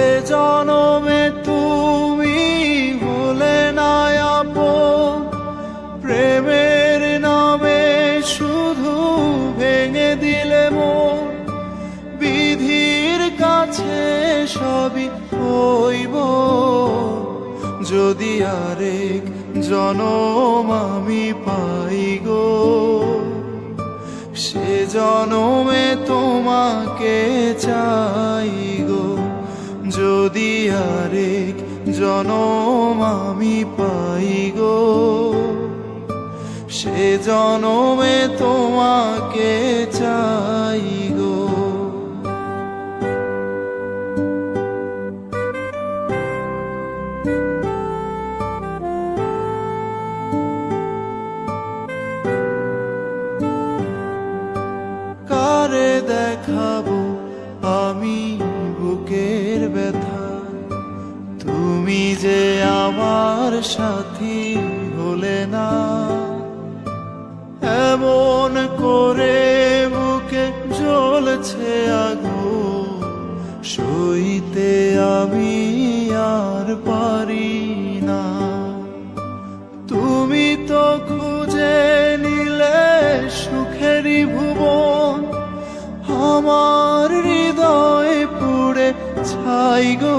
এ জনমে তুমি হলে না প্রেমের নামে শুধু ভেঙে দিলে মন। বিধির কাছে সবই হইব। যদি আরেক জনম আমি পাই গো, সে জনমে তোমাকে চাই। যদি আরেক জনম আমি পাই গো সে জনমে তোমাকে চাই গো। কারে দেখাবো আমি তুমি যে আমার সাথী হলে না, এমন করে বুকে জ্বলছে আগুন, সইতে আমি আর পারি না। তুমি তো খুঁজে নিলে সুখেরই ভুবন, আমার হৃদয় পুড়ে ছাই গো।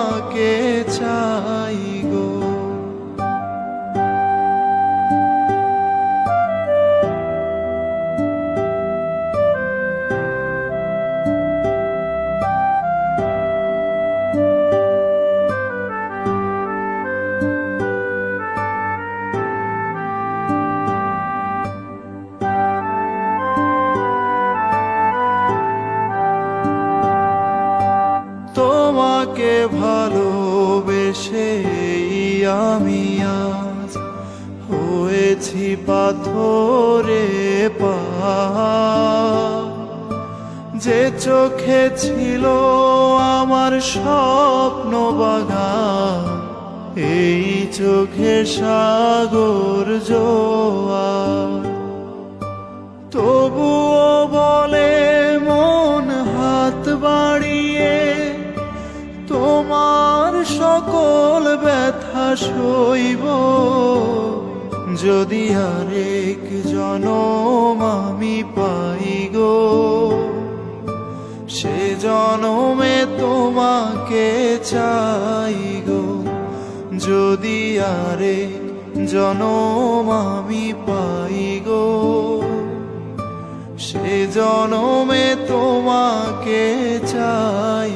তোমাকে ভালোবেসে আমি আজ হয়েছি পাথরে পা। যে চোখে ছিল আমার স্বপ্ন বাগান, এই চোখে সাগর জোয়ার সকল ব্যথা সইব। যদি আরেক জনম আমি পাই গো, সে জনমে তোমাকে চাই গো। যদি আরেক জনম আমি পাই গো, সে জনমে তোমাকে চাই